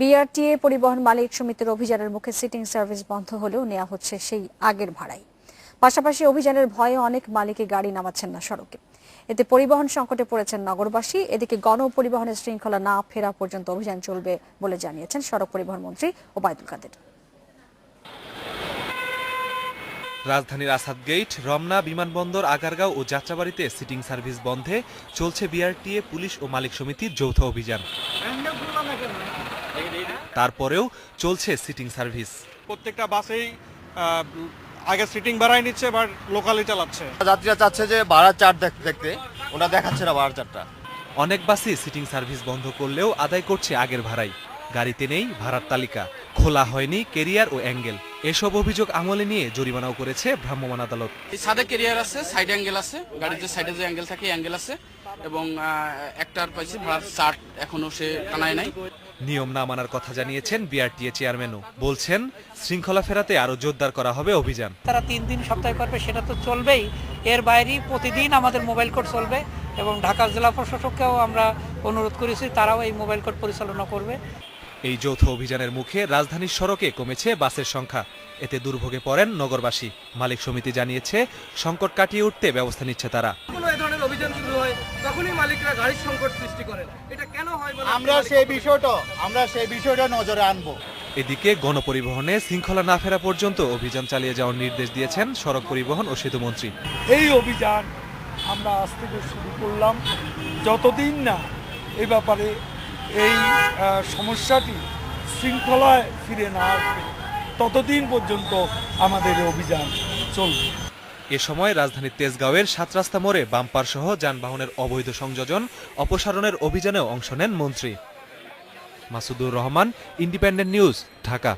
BRTA পরিবহন মালিক সমিতির অভিযানের মুখে সিটিং সার্ভিস বন্ধ হলেও নেওয়া হচ্ছে সেই আগের ভাড়াই। পাশাপাশি অভিযানের ভয়ে অনেক মালিকই গাড়ি নামাচ্ছেন না সড়কে। এতে পরিবহন সংকটে পড়েছেন নগরবাসী। এদিকে গণপরিবহনের শৃঙ্খলা না ফেরা পর্যন্ত অভিযান চলবে বলে জানিয়েছেন সড়ক পরিবহন মন্ত্রী ওবায়দুল কাদের। রাজধানীর আসাদ গেট রমনা বিমানবন্দর আগারগাঁও ও যাত্রাবাড়িতে সিটিং সার্ভিস বন্ধে চলছে বিআরটিএ পুলিশ ও মালিক সমিতির যৌথ অভিযান। তারপরেও চলছে সিটিং সার্ভিস। প্রত্যেকটা বাসেই আগে সিটিং বাড়াই নিচ্ছে এবার লোকালি চালাচ্ছে। যাত্রীরা চাচ্ছে যে ভাড়ার চার্ট দেখ- দেখতে ওটা দেখাচ্ছে না ভাড়ার চার্টটা অনেক বাসই সিটিং সার্ভিস বন্ধ করলেও আদায় করছে আগের ভাড়াই। গাড়িতে নেই ভাড়ার তালিকা খোলা হয়নি কেরিয়ার ও অ্যাঙ্গেল। এসব অভিযোগ আমলে নিয়ে জরিমানাও করেছে ভ্রাম্যমাণ আদালত। এই সাদা কেরিয়ার আছে সাইড অ্যাঙ্গেল আছে গাড়িতে সাইডে যে অ্যাঙ্গেল থাকে অ্যাঙ্গেল আছে। এবং একটার পাইছি ভাড়ার চার্ট এখনও সে টানায় নাই। নিয়ম না মানার কথা জানিয়েছেন বিআরটিএ চেয়ারম্যানও। বলছেন শৃঙ্খলা ফেরাতে আরও জোরদার করা হবে অভিযান। তারা তিন দিন সপ্তাহে করবে সেটা তো চলবেই। এর বাইরেই প্রতিদিন আমাদের মোবাইল কোড চলবে এবং ঢাকা জেলা প্রশাসককেও আমরা অনুরোধ করেছি তারাও এই মোবাইল কোড পরিচালনা করবে। এই যৌথ অভিযানের মুখে রাজধানীর সড়কে কমেছে বাসের সংখ্যা। এতে দুর্ভোগে পড়েন নগরবাসী। মালিক সমিতি জানিয়েছে সংকট কাটিয়ে উঠতে ব্যবস্থা নিচ্ছে তারা। কোনো এই ধরনের অভিযান শুরু হয় তখনই মালিকরা গাড়ির সংকট সৃষ্টি করেন এটা কেন হয় আমরা সেই বিষয়টা আমরা সেই বিষয়টা নজরে আনব। এদিকে গণপরিবহনে শৃঙ্খলা না ফেরা পর্যন্ত অভিযান চালিয়ে যাওয়ার নির্দেশ দিয়েছেন সড়ক পরিবহন ও সেতুমন্ত্রী এই অভিযান আমরা আজ থেকে শুরু করলাম। যতদিন না এ ব্যাপারে এই সমস্যাটি শৃঙ্খলায় ফিরে না আসবে ততদিন পর্যন্ত আমাদের অভিযান চলবে। এ সময় রাজধানীর তেজগাঁওয়ের সাত রাস্তা মোড়ে বাম্পার সহ যানবাহনের অবৈধ সংযোজন, অপসারণের অভিযানেও অংশ নেন মন্ত্রী। Masudur Rahman, independent news, Dhaka.